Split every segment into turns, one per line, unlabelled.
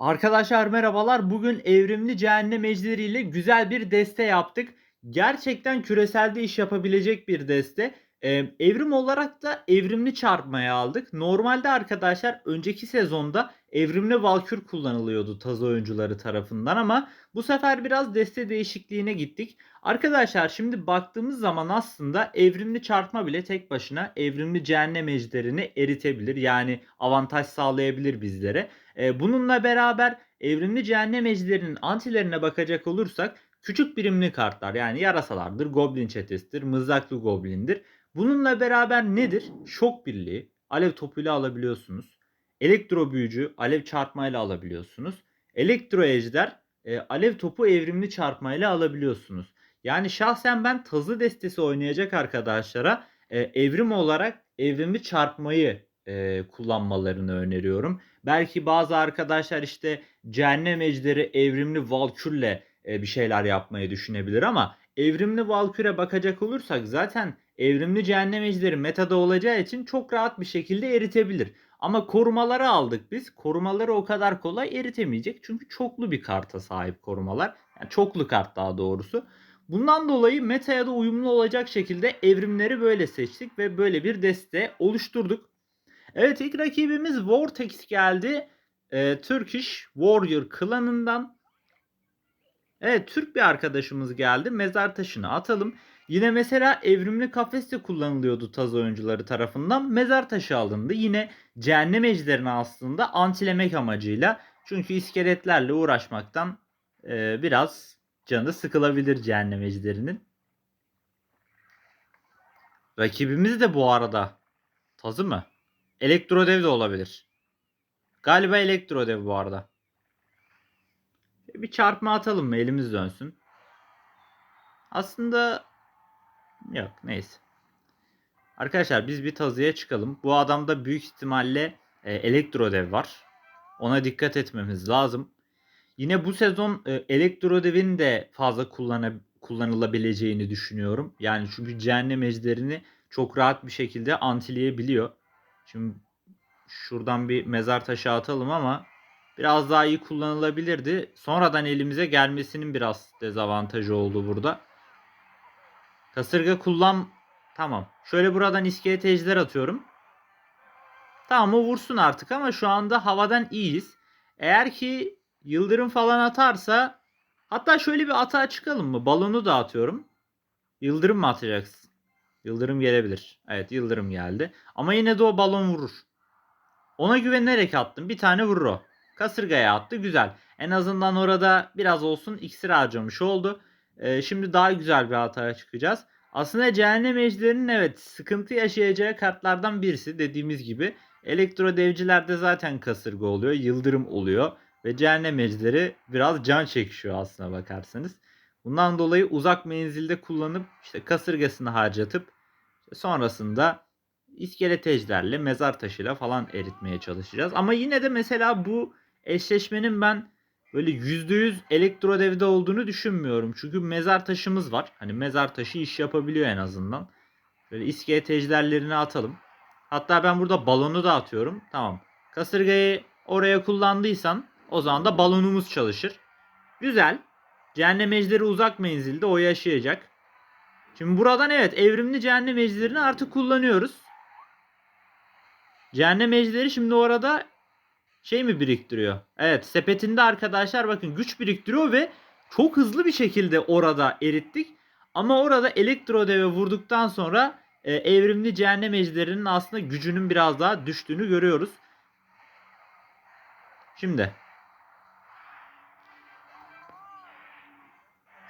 Arkadaşlar merhabalar. Bugün evrimli cehennem ejderiyle güzel bir deste yaptık. Gerçekten küreselde iş yapabilecek bir deste. Ee, evrim olarak da evrimli çarpmaya aldık. Normalde arkadaşlar önceki sezonda evrimli Valkür kullanılıyordu taz oyuncuları tarafından ama bu sefer biraz deste değişikliğine gittik. Arkadaşlar şimdi baktığımız zaman aslında evrimli çarpma bile tek başına evrimli cehennem ejderini eritebilir. Yani avantaj sağlayabilir bizlere. E, bununla beraber evrimli cehennem ejderinin antilerine bakacak olursak küçük birimli kartlar yani yarasalardır, goblin çetesidir, mızraklı goblindir. Bununla beraber nedir? Şok birliği, alev topuyla alabiliyorsunuz. Elektro büyücü, alev çarpmayla alabiliyorsunuz. Elektro ejder, e, alev topu evrimli çarpmayla alabiliyorsunuz. Yani şahsen ben tazı destesi oynayacak arkadaşlara e, evrim olarak evrimli çarpmayı e, kullanmalarını öneriyorum. Belki bazı arkadaşlar işte cehennem ejderi evrimli valkürle e, bir şeyler yapmayı düşünebilir ama evrimli valküre bakacak olursak zaten evrimli cehennem ejderi metada olacağı için çok rahat bir şekilde eritebilir. Ama korumaları aldık biz. Korumaları o kadar kolay eritemeyecek. Çünkü çoklu bir karta sahip korumalar. Yani çoklu kart daha doğrusu. Bundan dolayı metaya da uyumlu olacak şekilde evrimleri böyle seçtik ve böyle bir deste oluşturduk. Evet ilk rakibimiz Vortex geldi. Ee, Turkish Warrior klanından. Evet Türk bir arkadaşımız geldi. Mezar taşını atalım. Yine mesela evrimli kafes de kullanılıyordu taz oyuncuları tarafından. Mezar taşı alındı. Yine cehennem ejderini aslında antilemek amacıyla. Çünkü iskeletlerle uğraşmaktan e, biraz canı sıkılabilir cehennem ejderinin. Rakibimiz de bu arada tazı mı? Elektrodev de olabilir. Galiba elektrodev bu arada. Bir çarpma atalım mı elimiz dönsün. Aslında yok neyse. Arkadaşlar biz bir tazıya çıkalım. Bu adamda büyük ihtimalle e, elektrodev var. Ona dikkat etmemiz lazım. Yine bu sezon e, elektrodevin de fazla kullanı, kullanılabileceğini düşünüyorum. Yani çünkü cehennem ejderini çok rahat bir şekilde antileyebiliyor. Şimdi şuradan bir mezar taşı atalım ama biraz daha iyi kullanılabilirdi. Sonradan elimize gelmesinin biraz dezavantajı oldu burada. Kasırga kullan... Tamam. Şöyle buradan iskelet ejder atıyorum. Tamam o vursun artık ama şu anda havadan iyiyiz. Eğer ki yıldırım falan atarsa hatta şöyle bir atağa çıkalım mı? Balonu da atıyorum. Yıldırım mı atacaksın? Yıldırım gelebilir. Evet yıldırım geldi. Ama yine de o balon vurur. Ona güvenerek attım. Bir tane vurur o. Kasırgaya attı. Güzel. En azından orada biraz olsun iksir harcamış oldu. Ee, şimdi daha güzel bir hataya çıkacağız. Aslında cehennem ejderinin evet sıkıntı yaşayacağı kartlardan birisi dediğimiz gibi. Elektro devcilerde zaten kasırga oluyor. Yıldırım oluyor. Ve cehennem ejderi biraz can çekişiyor aslına bakarsanız. Bundan dolayı uzak menzilde kullanıp işte kasırgasını harcatıp sonrasında iskelet ejderle mezar taşıyla falan eritmeye çalışacağız. Ama yine de mesela bu eşleşmenin ben böyle %100 elektro devde olduğunu düşünmüyorum. Çünkü mezar taşımız var. Hani mezar taşı iş yapabiliyor en azından. Böyle iskelet ejderlerini atalım. Hatta ben burada balonu da atıyorum. Tamam. Kasırgayı oraya kullandıysan o zaman da balonumuz çalışır. Güzel. Cehennem ejderi uzak menzilde o yaşayacak. Şimdi buradan evet evrimli cehennem ejderini artık kullanıyoruz. Cehennem ejderi şimdi orada şey mi biriktiriyor? Evet sepetinde arkadaşlar bakın güç biriktiriyor ve çok hızlı bir şekilde orada erittik. Ama orada elektro deve vurduktan sonra e, evrimli cehennem ejderinin aslında gücünün biraz daha düştüğünü görüyoruz. Şimdi.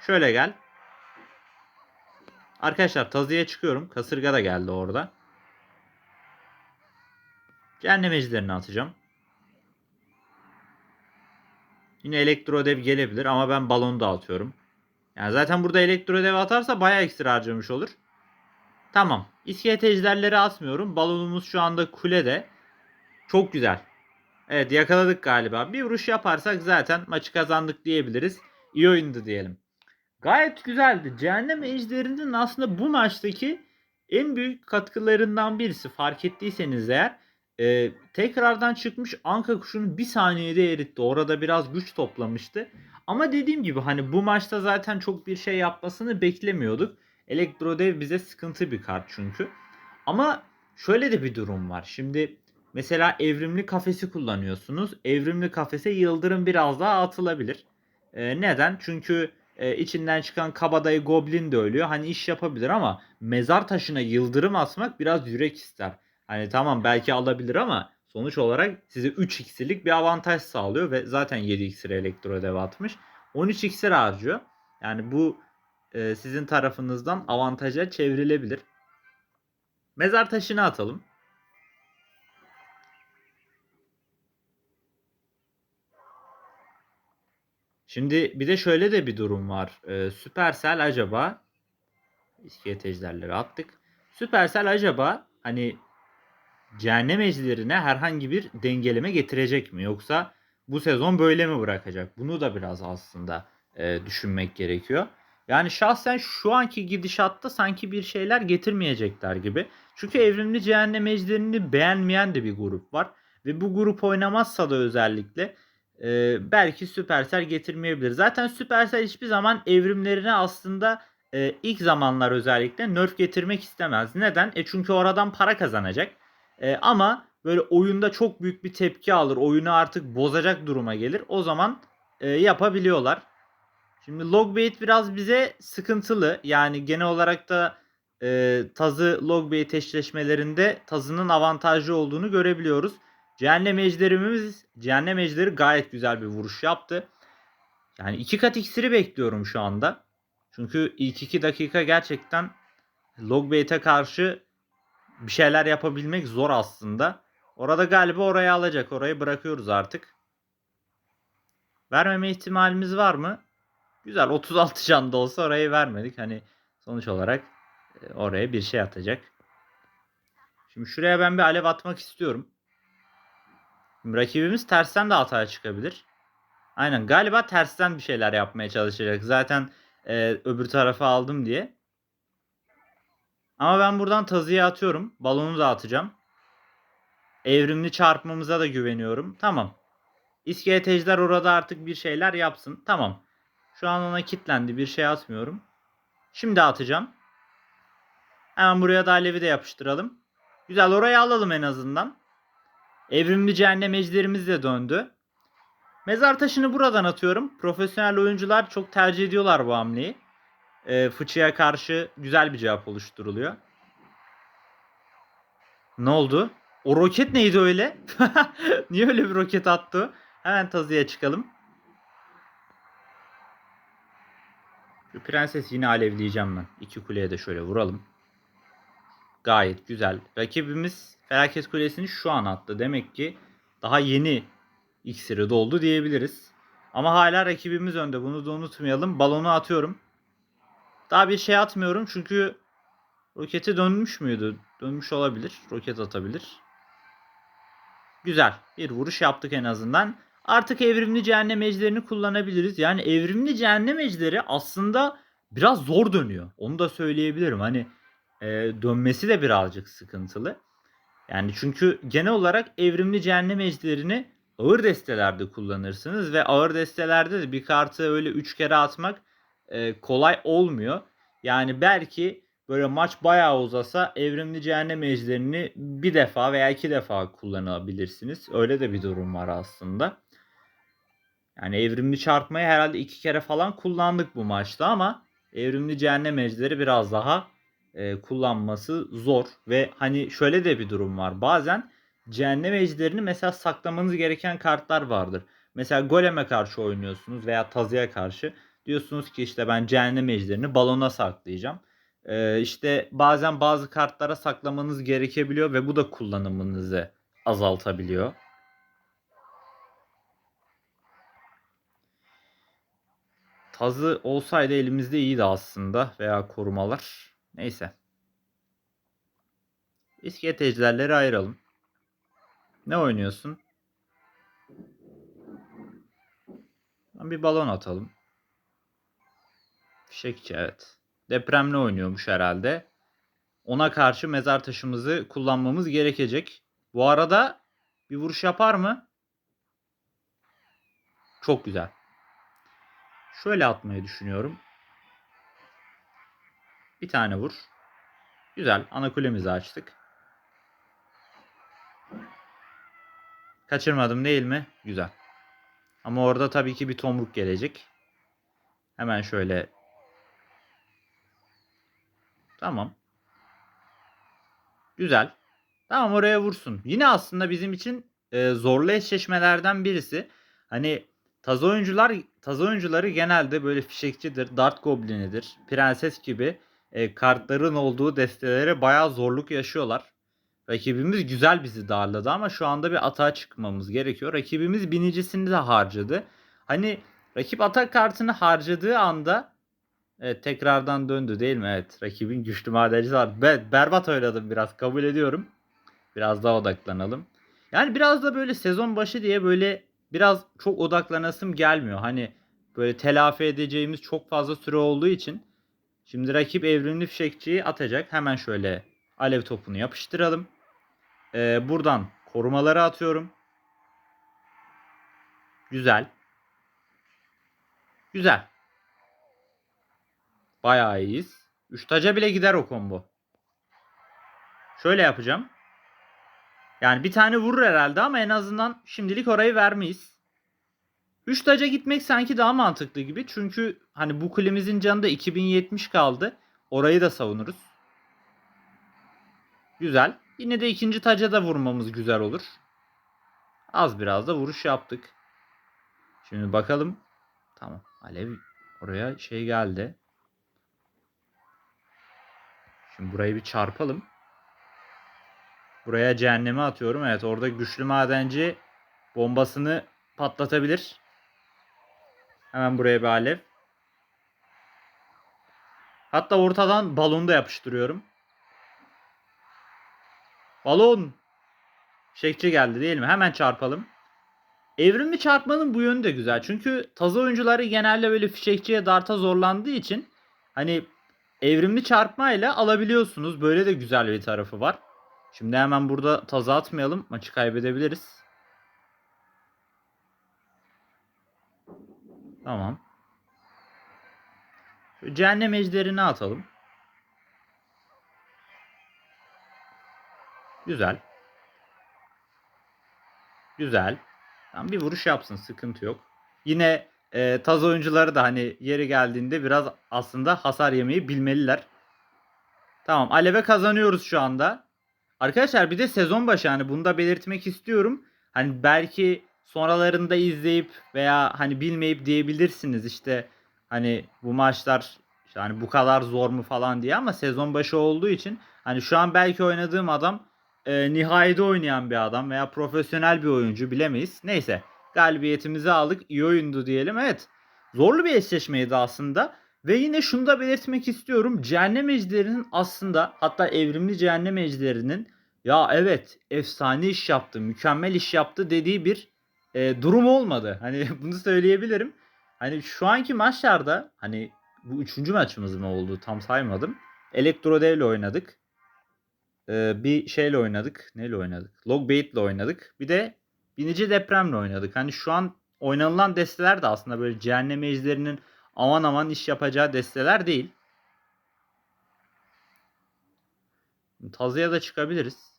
Şöyle gel. Arkadaşlar tazıya çıkıyorum. Kasırga da geldi orada. Cehennem ejderini atacağım. Yine elektrodev gelebilir ama ben balonu da atıyorum. Yani zaten burada elektrodev atarsa bayağı ekstra harcamış olur. Tamam. İskelet ejderleri atmıyorum. Balonumuz şu anda kulede. Çok güzel. Evet yakaladık galiba. Bir vuruş yaparsak zaten maçı kazandık diyebiliriz. İyi oyundu diyelim. Gayet güzeldi. Cehennem ejderinin aslında bu maçtaki en büyük katkılarından birisi fark ettiyseniz eğer Eee, tekrardan çıkmış Anka kuşunu bir saniyede eritti. Orada biraz güç toplamıştı. Ama dediğim gibi hani bu maçta zaten çok bir şey yapmasını beklemiyorduk. Elektrodev bize sıkıntı bir kart çünkü. Ama şöyle de bir durum var. Şimdi mesela evrimli kafesi kullanıyorsunuz. Evrimli kafese yıldırım biraz daha atılabilir. Eee, neden? Çünkü e, içinden çıkan kabadayı goblin de ölüyor. Hani iş yapabilir ama mezar taşına yıldırım atmak biraz yürek ister. Hani tamam belki alabilir ama sonuç olarak size 3 iksirlik bir avantaj sağlıyor ve zaten 7 iksir elektro dev atmış. 13 iksir harcıyor. Yani bu e, sizin tarafınızdan avantaja çevrilebilir. Mezar taşını atalım. Şimdi bir de şöyle de bir durum var. Ee, Supercell acaba iskelet ejderleri attık. Supercell acaba hani cehennem ejderine herhangi bir dengeleme getirecek mi? Yoksa bu sezon böyle mi bırakacak? Bunu da biraz aslında e, düşünmek gerekiyor. Yani şahsen şu anki gidişatta sanki bir şeyler getirmeyecekler gibi. Çünkü evrimli cehennem ejderini beğenmeyen de bir grup var. Ve bu grup oynamazsa da özellikle e, belki Supercell getirmeyebilir. Zaten Supercell hiçbir zaman evrimlerine aslında e, ilk zamanlar özellikle nerf getirmek istemez. Neden? E çünkü oradan para kazanacak. E, ama böyle oyunda çok büyük bir tepki alır. Oyunu artık bozacak duruma gelir. O zaman e, yapabiliyorlar. Şimdi Logbait biraz bize sıkıntılı. Yani genel olarak da e, Tazı Logbait eşleşmelerinde Tazı'nın avantajlı olduğunu görebiliyoruz. Cehennem ejderimiz, Cehennem ejderi gayet güzel bir vuruş yaptı. Yani iki kat iksiri bekliyorum şu anda. Çünkü ilk iki dakika gerçekten Logbait'e karşı bir şeyler yapabilmek zor aslında. Orada galiba orayı alacak. Orayı bırakıyoruz artık. Vermeme ihtimalimiz var mı? Güzel 36 can da olsa orayı vermedik. Hani sonuç olarak e, oraya bir şey atacak. Şimdi şuraya ben bir alev atmak istiyorum. Şimdi rakibimiz tersten de hataya çıkabilir. Aynen galiba tersten bir şeyler yapmaya çalışacak. Zaten e, öbür tarafa aldım diye. Ama ben buradan tazıya atıyorum. Balonu da atacağım. Evrimli çarpmamıza da güveniyorum. Tamam. İskelet orada artık bir şeyler yapsın. Tamam. Şu an ona kilitlendi. Bir şey atmıyorum. Şimdi atacağım. Hemen buraya da alevi de yapıştıralım. Güzel orayı alalım en azından. Evrimli cehennem ejderimiz de döndü. Mezar taşını buradan atıyorum. Profesyonel oyuncular çok tercih ediyorlar bu hamleyi. E, fıçıya karşı güzel bir cevap oluşturuluyor. Ne oldu? O roket neydi öyle? Niye öyle bir roket attı? Hemen tazıya çıkalım. Şu prenses yine alevleyeceğim ben. İki kuleye de şöyle vuralım. Gayet güzel. Rakibimiz Felaket Kulesi'ni şu an attı. Demek ki daha yeni iksiri doldu diyebiliriz. Ama hala rakibimiz önde. Bunu da unutmayalım. Balonu atıyorum. Daha bir şey atmıyorum çünkü roketi dönmüş müydü? Dönmüş olabilir. Roket atabilir. Güzel. Bir vuruş yaptık en azından. Artık evrimli cehennem ejderini kullanabiliriz. Yani evrimli cehennem ejderi aslında biraz zor dönüyor. Onu da söyleyebilirim. Hani e, dönmesi de birazcık sıkıntılı. Yani çünkü genel olarak evrimli cehennem ejderini ağır destelerde kullanırsınız ve ağır destelerde de bir kartı öyle 3 kere atmak e, kolay olmuyor. Yani belki böyle maç bayağı uzasa evrimli cehennem ejderini bir defa veya iki defa kullanabilirsiniz. Öyle de bir durum var aslında. Yani evrimli çarpmayı herhalde iki kere falan kullandık bu maçta ama evrimli cehennem ejderi biraz daha e, kullanması zor ve hani şöyle de bir durum var. Bazen cehennem ejderini mesela saklamanız gereken kartlar vardır. Mesela goleme karşı oynuyorsunuz veya tazıya karşı diyorsunuz ki işte ben cehennem ejderini balona saklayacağım. Ee, işte bazen bazı kartlara saklamanız gerekebiliyor ve bu da kullanımınızı azaltabiliyor. Tazı olsaydı elimizde iyiydi aslında veya korumalar. Neyse. İskelet ejderleri ayıralım. Ne oynuyorsun? Bir balon atalım. Fişekçi evet. Depremli oynuyormuş herhalde. Ona karşı mezar taşımızı kullanmamız gerekecek. Bu arada bir vuruş yapar mı? Çok güzel. Şöyle atmayı düşünüyorum. Bir tane vur. Güzel. Ana kulemizi açtık. Kaçırmadım değil mi? Güzel. Ama orada tabii ki bir tomruk gelecek. Hemen şöyle. Tamam. Güzel. Tamam oraya vursun. Yine aslında bizim için e, zorlu eşleşmelerden birisi. Hani taz oyuncular taz oyuncuları genelde böyle fişekçidir, dart goblinidir, prenses gibi e, kartların olduğu destelere bayağı zorluk yaşıyorlar. Rakibimiz güzel bizi darladı ama şu anda bir atağa çıkmamız gerekiyor. Rakibimiz binicisini de harcadı. Hani rakip atak kartını harcadığı anda evet, tekrardan döndü değil mi? Evet rakibin güçlü madencisi var. Ben berbat oynadım biraz kabul ediyorum. Biraz daha odaklanalım. Yani biraz da böyle sezon başı diye böyle biraz çok odaklanasım gelmiyor. Hani böyle telafi edeceğimiz çok fazla süre olduğu için şimdi rakip evrimli fişekçiyi atacak. Hemen şöyle alev topunu yapıştıralım. Ee, buradan korumaları atıyorum. Güzel. Güzel. Bayağı iyiyiz. 3 taca bile gider o combo. Şöyle yapacağım. Yani bir tane vurur herhalde ama en azından şimdilik orayı vermeyiz. 3 taca gitmek sanki daha mantıklı gibi. Çünkü hani bu kulemizin canı da 2070 kaldı. Orayı da savunuruz. Güzel. Yine de ikinci taca da vurmamız güzel olur. Az biraz da vuruş yaptık. Şimdi bakalım. Tamam. Alev oraya şey geldi. Şimdi burayı bir çarpalım. Buraya cehenneme atıyorum. Evet orada güçlü madenci bombasını patlatabilir. Hemen buraya bir alev. Hatta ortadan balonu da yapıştırıyorum. Balon. Şekçi geldi değil mi? Hemen çarpalım. Evrimli çarpmanın bu yönü de güzel. Çünkü taz oyuncuları genelde böyle fişekçiye darta zorlandığı için hani evrimli çarpmayla alabiliyorsunuz. Böyle de güzel bir tarafı var. Şimdi hemen burada taza atmayalım. Maçı kaybedebiliriz. Tamam. Şu cehennem ejderini atalım. Güzel. Güzel. Tamam, bir vuruş yapsın sıkıntı yok. Yine e, taz oyuncuları da hani yeri geldiğinde biraz aslında hasar yemeyi bilmeliler. Tamam aleve kazanıyoruz şu anda. Arkadaşlar bir de sezon başı hani bunu da belirtmek istiyorum. Hani belki sonralarında izleyip veya hani bilmeyip diyebilirsiniz işte hani bu maçlar işte hani bu kadar zor mu falan diye ama sezon başı olduğu için hani şu an belki oynadığım adam e, nihayede oynayan bir adam veya profesyonel bir oyuncu bilemeyiz. Neyse galibiyetimizi aldık. İyi oyundu diyelim. Evet. Zorlu bir eşleşmeydi aslında. Ve yine şunu da belirtmek istiyorum. Cehennem Ejderinin aslında hatta evrimli Cehennem Ejderinin ya evet efsane iş yaptı, mükemmel iş yaptı dediği bir e, durum olmadı. Hani bunu söyleyebilirim. Hani şu anki maçlarda hani bu üçüncü maçımız mı oldu tam saymadım. Elektrodev ile oynadık. Ee, bir şeyle oynadık. Neyle oynadık? Logbait ile oynadık. Bir de binici depremle oynadık. Hani şu an oynanılan desteler de aslında böyle cehennem ejderinin aman aman iş yapacağı desteler değil. Tazıya da çıkabiliriz.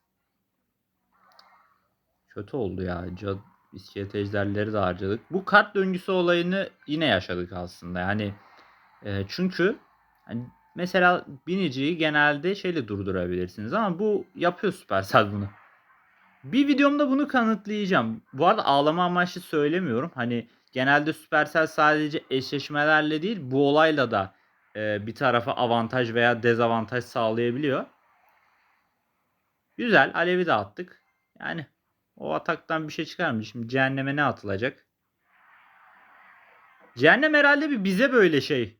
Kötü oldu ya. Cad iskelet ejderleri de harcadık. Bu kart döngüsü olayını yine yaşadık aslında. Yani e, çünkü hani mesela biniciyi genelde şeyle durdurabilirsiniz ama bu yapıyor Supercell bunu. Bir videomda bunu kanıtlayacağım. Bu arada ağlama amaçlı söylemiyorum. Hani genelde Supercell sadece eşleşmelerle değil bu olayla da e, bir tarafa avantaj veya dezavantaj sağlayabiliyor. Güzel. Alevi de attık. Yani o ataktan bir şey çıkar mı? Şimdi cehenneme ne atılacak? Cehennem herhalde bir bize böyle şey.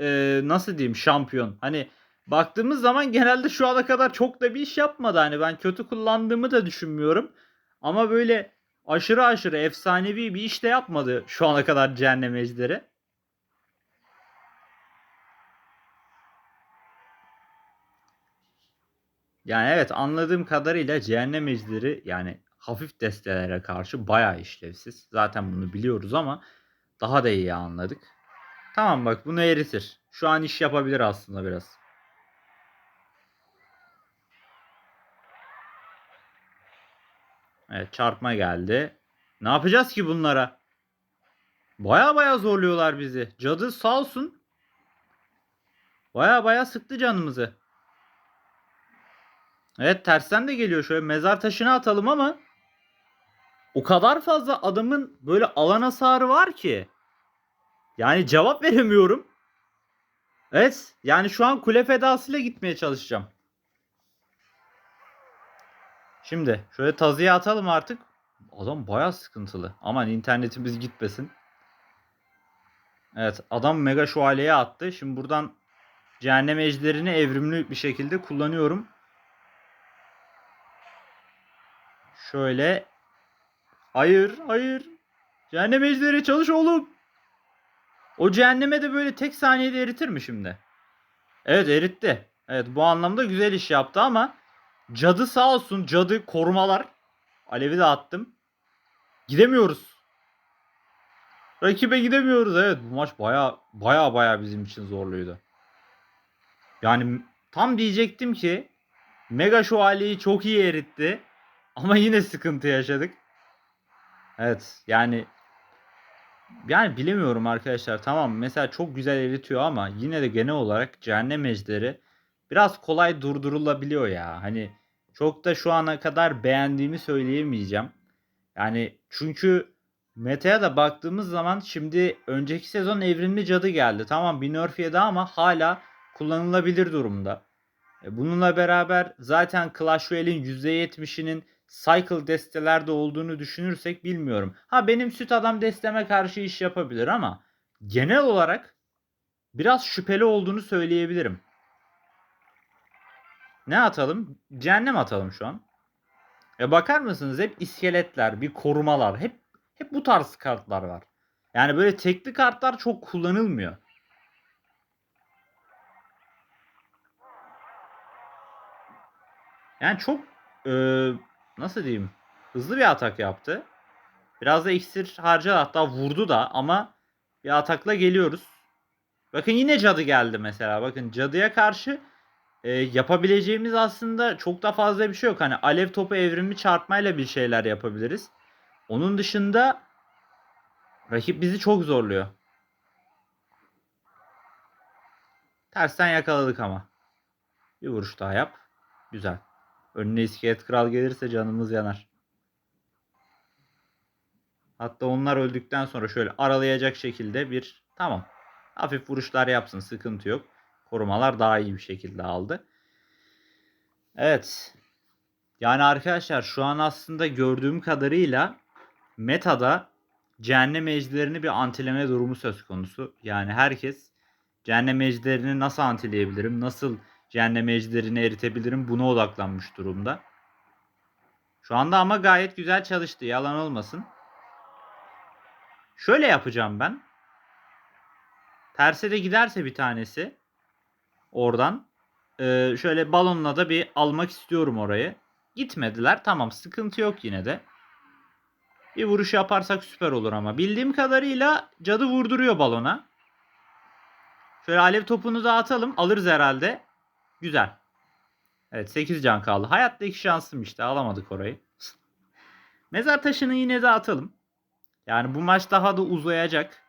Ee, nasıl diyeyim şampiyon. Hani baktığımız zaman genelde şu ana kadar çok da bir iş yapmadı. Hani ben kötü kullandığımı da düşünmüyorum. Ama böyle aşırı aşırı efsanevi bir iş de yapmadı şu ana kadar cehennem ejderi. Yani evet anladığım kadarıyla cehennem ejderi yani hafif destelere karşı bayağı işlevsiz. Zaten bunu biliyoruz ama daha da iyi anladık. Tamam bak bunu eritir. Şu an iş yapabilir aslında biraz. Evet çarpma geldi. Ne yapacağız ki bunlara? Baya baya zorluyorlar bizi. Cadı sağ olsun. Baya baya sıktı canımızı. Evet tersten de geliyor. Şöyle mezar taşına atalım ama o kadar fazla adamın böyle alan hasarı var ki. Yani cevap veremiyorum. Evet yani şu an kule fedasıyla gitmeye çalışacağım. Şimdi şöyle tazıya atalım artık. Adam baya sıkıntılı. Aman internetimiz gitmesin. Evet adam mega şövalyeye attı. Şimdi buradan cehennem ejderini evrimli bir şekilde kullanıyorum. Şöyle. Hayır hayır. Cehennem ejderi çalış oğlum. O cehenneme de böyle tek saniyede eritir mi şimdi? Evet eritti. Evet bu anlamda güzel iş yaptı ama cadı sağ olsun cadı korumalar. Alevi de attım. Gidemiyoruz. Rakibe gidemiyoruz. Evet bu maç baya baya baya bizim için zorluydu. Yani tam diyecektim ki Mega Şövalye'yi çok iyi eritti. Ama yine sıkıntı yaşadık. Evet yani yani bilemiyorum arkadaşlar. Tamam mesela çok güzel eritiyor ama yine de genel olarak cehennem ejderi biraz kolay durdurulabiliyor ya. Hani çok da şu ana kadar beğendiğimi söyleyemeyeceğim. Yani çünkü meta'ya da baktığımız zaman şimdi önceki sezon evrimli cadı geldi. Tamam bir nerf yedi ama hala kullanılabilir durumda. E, Bununla beraber zaten Clash Royale'in %70'inin Cycle destelerde olduğunu düşünürsek bilmiyorum. Ha benim süt adam desteme karşı iş yapabilir ama genel olarak biraz şüpheli olduğunu söyleyebilirim. Ne atalım? Cehennem atalım şu an. E bakar mısınız hep iskeletler, bir korumalar, hep hep bu tarz kartlar var. Yani böyle tekli kartlar çok kullanılmıyor. Yani çok e, nasıl diyeyim hızlı bir atak yaptı. Biraz da iksir harcadı hatta vurdu da ama bir atakla geliyoruz. Bakın yine cadı geldi mesela. Bakın cadıya karşı e, yapabileceğimiz aslında çok da fazla bir şey yok. Hani alev topu evrimi çarpmayla bir şeyler yapabiliriz. Onun dışında rakip bizi çok zorluyor. Tersten yakaladık ama. Bir vuruş daha yap. Güzel. Önüne iskelet kral gelirse canımız yanar. Hatta onlar öldükten sonra şöyle aralayacak şekilde bir tamam. Hafif vuruşlar yapsın sıkıntı yok. Korumalar daha iyi bir şekilde aldı. Evet. Yani arkadaşlar şu an aslında gördüğüm kadarıyla metada cehennem ejderini bir antileme durumu söz konusu. Yani herkes cehennem ejderini nasıl antileyebilirim, nasıl cehennem ejderini eritebilirim buna odaklanmış durumda. Şu anda ama gayet güzel çalıştı yalan olmasın. Şöyle yapacağım ben. Terse de giderse bir tanesi oradan e, şöyle balonla da bir almak istiyorum orayı. Gitmediler. Tamam sıkıntı yok yine de. Bir vuruş yaparsak süper olur ama. Bildiğim kadarıyla cadı vurduruyor balona. Şöyle alev topunu da atalım. Alırız herhalde. Güzel. Evet 8 can kaldı. Hayattaki şansım işte. Alamadık orayı. Mezar taşını yine de atalım. Yani bu maç daha da uzayacak.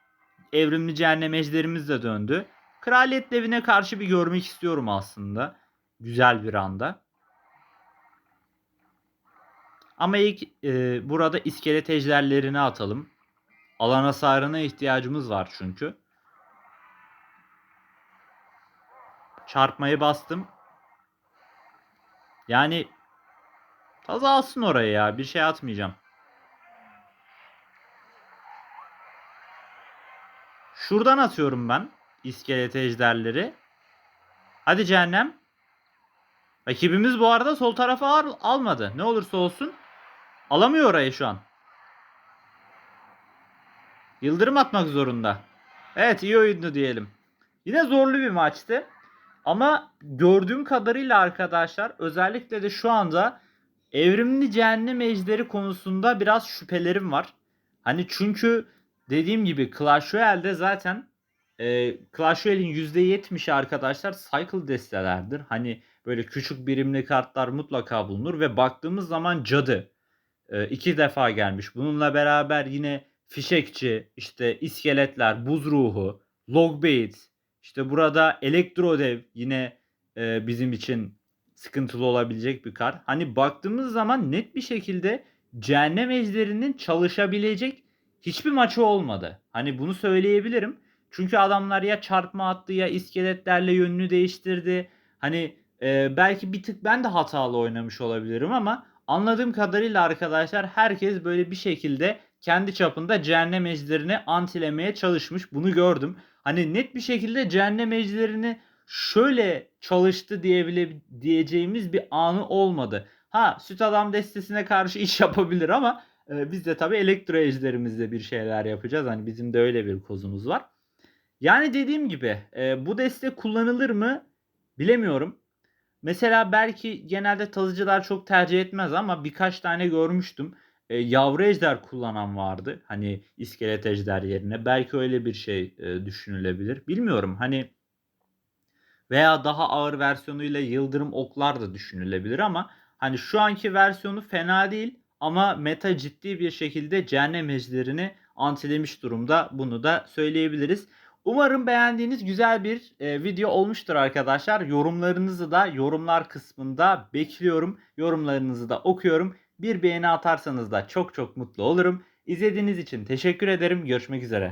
Evrimli cehennem ejderimiz de döndü. Kraliyet devine karşı bir görmek istiyorum aslında. Güzel bir anda. Ama ilk e, burada iskelet ejderlerini atalım. Alan hasarına ihtiyacımız var çünkü. Çarpmayı bastım. Yani taza alsın oraya ya. Bir şey atmayacağım. Şuradan atıyorum ben iskelet ejderleri. Hadi cehennem. Rakibimiz bu arada sol tarafa al- almadı. Ne olursa olsun alamıyor orayı şu an. Yıldırım atmak zorunda. Evet iyi oyundu diyelim. Yine zorlu bir maçtı. Ama gördüğüm kadarıyla arkadaşlar özellikle de şu anda evrimli cehennem ejderi konusunda biraz şüphelerim var. Hani çünkü dediğim gibi Clash Royale'de zaten e, Clash Royale'in %70'i arkadaşlar cycle destelerdir. Hani böyle küçük birimli kartlar mutlaka bulunur ve baktığımız zaman cadı e, iki defa gelmiş. Bununla beraber yine fişekçi, işte iskeletler, buz ruhu, logbait, işte burada elektrodev yine e, bizim için sıkıntılı olabilecek bir kart. Hani baktığımız zaman net bir şekilde cehennem ejderinin çalışabilecek hiçbir maçı olmadı. Hani bunu söyleyebilirim. Çünkü adamlar ya çarpma attı ya iskeletlerle yönünü değiştirdi. Hani e, belki bir tık ben de hatalı oynamış olabilirim ama anladığım kadarıyla arkadaşlar herkes böyle bir şekilde kendi çapında cehennem ejderini antilemeye çalışmış. Bunu gördüm. Hani net bir şekilde cehennem ejderini şöyle çalıştı diyebile diyeceğimiz bir anı olmadı. Ha süt adam destesine karşı iş yapabilir ama e, biz de tabii elektro ejderimizle bir şeyler yapacağız. Hani bizim de öyle bir kozumuz var. Yani dediğim gibi e, bu deste kullanılır mı bilemiyorum. Mesela belki genelde tazıcılar çok tercih etmez ama birkaç tane görmüştüm. E, yavru ejder kullanan vardı. Hani iskelet ejder yerine. Belki öyle bir şey e, düşünülebilir. Bilmiyorum. Hani veya daha ağır versiyonuyla yıldırım oklar da düşünülebilir ama hani şu anki versiyonu fena değil ama meta ciddi bir şekilde cehennem ejderini antilemiş durumda. Bunu da söyleyebiliriz. Umarım beğendiğiniz güzel bir e, video olmuştur arkadaşlar. Yorumlarınızı da yorumlar kısmında bekliyorum. Yorumlarınızı da okuyorum. Bir beğeni atarsanız da çok çok mutlu olurum. İzlediğiniz için teşekkür ederim. Görüşmek üzere.